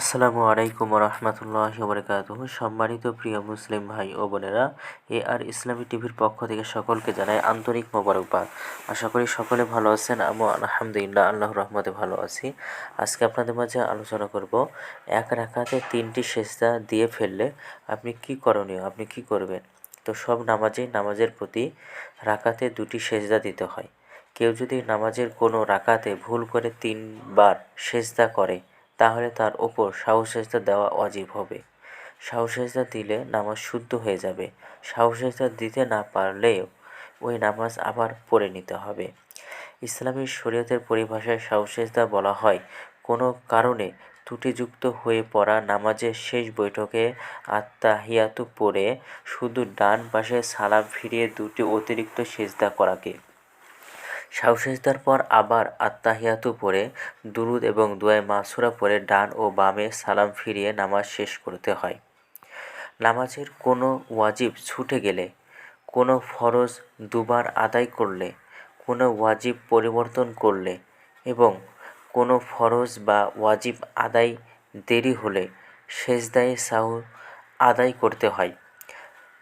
আসসালামু আলাইকুম রহমতুল্লাহি বরকাত সম্মানিত প্রিয় মুসলিম ভাই ও বোনেরা, এ আর ইসলামী টিভির পক্ষ থেকে সকলকে জানাই আন্তরিক মোবারকবাদ। আশা করি সকলে ভালো আছেন আমি আলহামদুলিল্লাহ, আল্লাহর রহমতে ভালো আছি। আজকে আপনাদের মাঝে আলোচনা করব, এক রাখাতে তিনটি সেজদা দিয়ে ফেললে আপনি কি করণীয়, আপনি কি করবেন? তো সব নামাজেই নামাজের প্রতি রাকাতে দুটি সেজদা দিতে হয়। কেউ যদি নামাজের কোনো রাকাতে ভুল করে তিনবার সেজদা করে তাহলে তার ওপর সাহসেজদা দেওয়া অজীব হবে। সাহসেজদা দিলে নামাজ শুদ্ধ হয়ে যাবে। সাহসেজদা দিতে না পারলেও ওই নামাজ আবার পড়ে নিতে হবে। ইসলামী শরীয়তের পরিভাষায় সাহসেজদা বলা হয়, কোনো কারণে ত্রুটিযুক্ত হয়ে পড়া নামাজের শেষ বৈঠকে আত্মাহিয়াতু পড়ে শুধু ডান পাশে সালাম ফিরিয়ে দুটি অতিরিক্ত সেজদা করাকে। সাউসেজদার পর আবার আত্মাহিয়াতু পড়ে দুরুদ এবং দুয়ায় মাসুরা পড়ে ডান ও বামে সালাম ফিরিয়ে নামাজ শেষ করতে হয়। নামাজের কোনো ওয়াজিব ছুটে গেলে, কোনো ফরজ দুবার আদায় করলে, কোনো ওয়াজিব পরিবর্তন করলে এবং কোনো ফরজ বা ওয়াজিব আদায় দেরি হলে সেজদায়ে সাহু আদায় করতে হয়।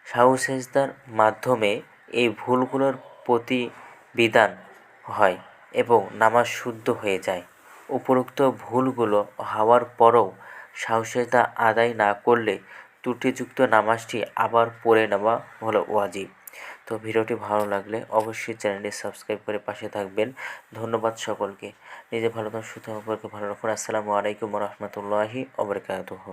সাহু সেজদার মাধ্যমে এই ভুলগুলোর প্রতিবিধান হয় এবং নামাজ শুদ্ধ হয়ে যায়। উপরোক্ত ভুলগুলো হওয়ার পরও সাহসিকতা আদায় না করলে ত্রুটিযুক্ত নামাজটি আবার পড়ে নেওয়া হলো ওয়াজিব। তো ভিডিওটি ভালো লাগলে অবশ্যই চ্যানেলটি সাবস্ক্রাইব করে পাশে থাকবেন। ধন্যবাদ সকলকে। নিজে ভালো থাকুন, সুস্থ ভালো রাখুন। আসসালামু আলাইকুম রহমতুল্লাহি অবরকাতহ